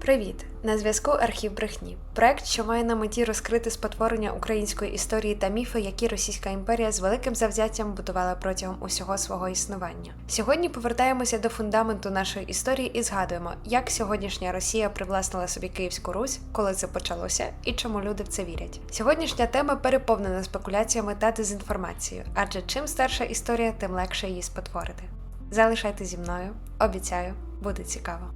Привіт! На зв'язку Архів брехні. Проект, що має на меті розкрити спотворення української історії та міфи, які Російська імперія з великим завзяттям будувала протягом усього свого існування. Сьогодні повертаємося до фундаменту нашої історії і згадуємо, як сьогоднішня Росія привласнила собі Київську Русь, коли це почалося, і чому люди в це вірять. Сьогоднішня тема переповнена спекуляціями та дезінформацією, адже чим старша історія, тим легше її спотворити. Залишайте зі мною, обіцяю, буде цікаво.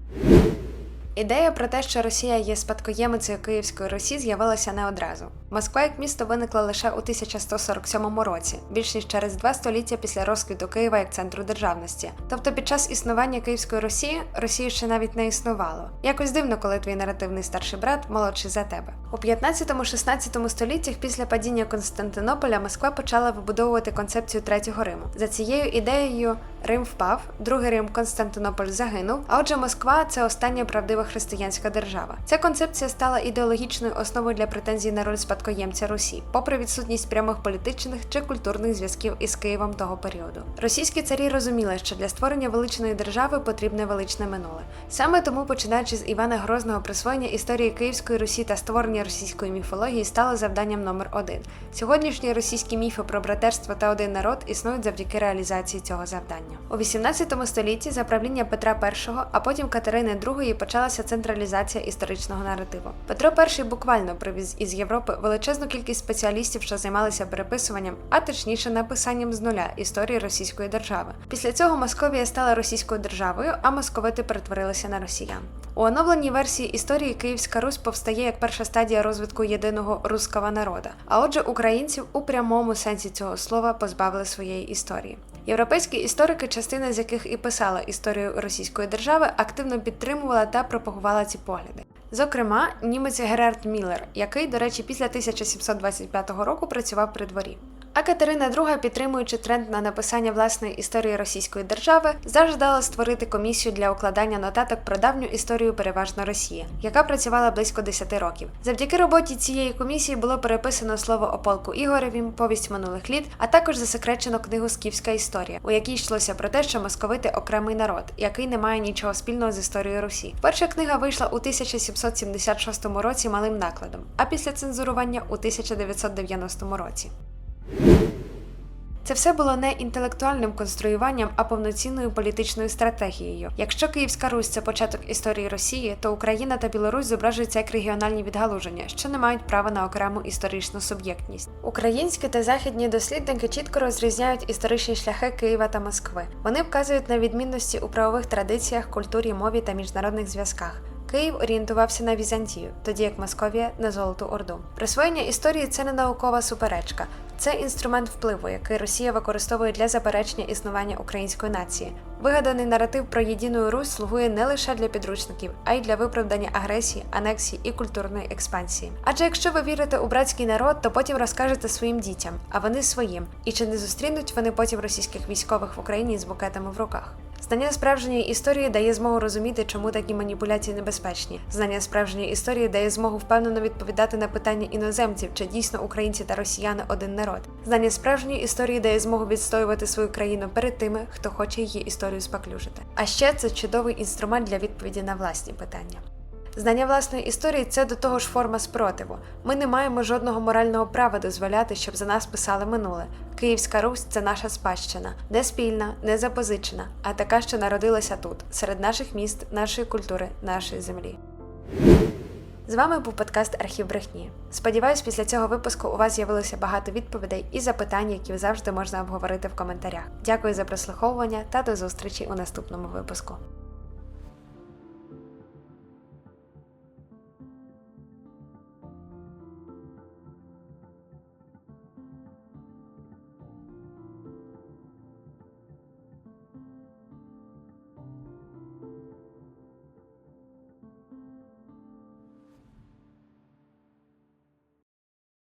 Ідея про те, що Росія є спадкоємицею Київської Русі, з'явилася не одразу. Москва як місто виникла лише у 1147 році, більш ніж через два століття після розквіту Києва як центру державності. Тобто під час існування Київської Росії Росії ще навіть не існувало. Якось дивно, коли твій наративний старший брат молодший за тебе. У 15-16 століттях після падіння Константинополя Москва почала вибудовувати концепцію третього Риму. За цією ідеєю Рим впав, другий Рим Константинополь загинув. А отже, Москва це остання правдива християнська держава. Ця концепція стала ідеологічною основою для претензій на роль спадкоємця Русі, попри відсутність прямих політичних чи культурних зв'язків із Києвом того періоду. Російські царі розуміли, що для створення величної держави потрібне величне минуле. Саме тому, починаючи з Івана Грозного, присвоєння історії Київської Русі та створення російської міфології стало завданням номер один. Сьогоднішні російські міфи про братерство та один народ існують завдяки реалізації цього завдання. У 18 столітті за правління Петра І, а потім Катерини II почалася централізація історичного наративу. Петро І буквально привіз із Європи величезну кількість спеціалістів, що займалися переписуванням, а точніше написанням з нуля історії російської держави. Після цього Московія стала російською державою, а московити перетворилися на росіян. У оновленій версії історії Київська Русь повстає як перша стадія розвитку єдиного руського народа. А отже, українців у прямому сенсі цього слова позбавили своєї історії. Європейські історики, частина з яких і писала історію російської держави, активно підтримувала та пропагувала ці погляди. Зокрема, німець Герард Міллер, який, до речі, після 1725 року працював при дворі. А Катерина II, підтримуючи тренд на написання власної історії російської держави, зажадала створити комісію для укладання нотаток про давню історію переважно Росії, яка працювала близько 10 років. Завдяки роботі цієї комісії було переписано слово о полку Ігоревім, повість минулих літ, а також засекречено книгу Скіфська історія, у якій йшлося про те, що московити окремий народ, який не має нічого спільного з історією Русі. Перша книга вийшла у 1776 році малим накладом, а після цензурування у 1990 році. Це все було не інтелектуальним конструюванням, а повноцінною політичною стратегією. Якщо Київська Русь це початок історії Росії, то Україна та Білорусь зображуються як регіональні відгалуження, що не мають права на окрему історичну суб'єктність. Українські та західні дослідники чітко розрізняють історичні шляхи Києва та Москви. Вони вказують на відмінності у правових традиціях, культурі, мові та міжнародних зв'язках. Київ орієнтувався на Візантію, тоді як Московія на Золоту Орду. Присвоєння історії це не наукова суперечка, це інструмент впливу, який Росія використовує для заперечення існування української нації. Вигаданий наратив про єдину Русь слугує не лише для підручників, а й для виправдання агресії, анексії і культурної експансії. Адже якщо ви вірите у братський народ, то потім розкажете своїм дітям, а вони своїм. І чи не зустрінуть вони потім російських військових в Україні з букетами в руках? Знання справжньої історії дає змогу розуміти, чому такі маніпуляції небезпечні. Знання справжньої історії дає змогу впевнено відповідати на питання іноземців, чи дійсно українці та росіяни один народ. Знання справжньої історії дає змогу відстоювати свою країну перед тими, хто хоче її історію споклюжити. А ще це чудовий інструмент для відповіді на власні питання. Знання власної історії це до того ж форма спротиву. Ми не маємо жодного морального права дозволяти, щоб за нас писали минуле. Київська Русь це наша спадщина, не спільна, не запозичена, а така, що народилася тут, серед наших міст, нашої культури, нашої землі. З вами був подкаст Архів брехні. Сподіваюсь, після цього випуску у вас з'явилося багато відповідей і запитань, які завжди можна обговорити в коментарях. Дякую за прослуховування та до зустрічі у наступному випуску.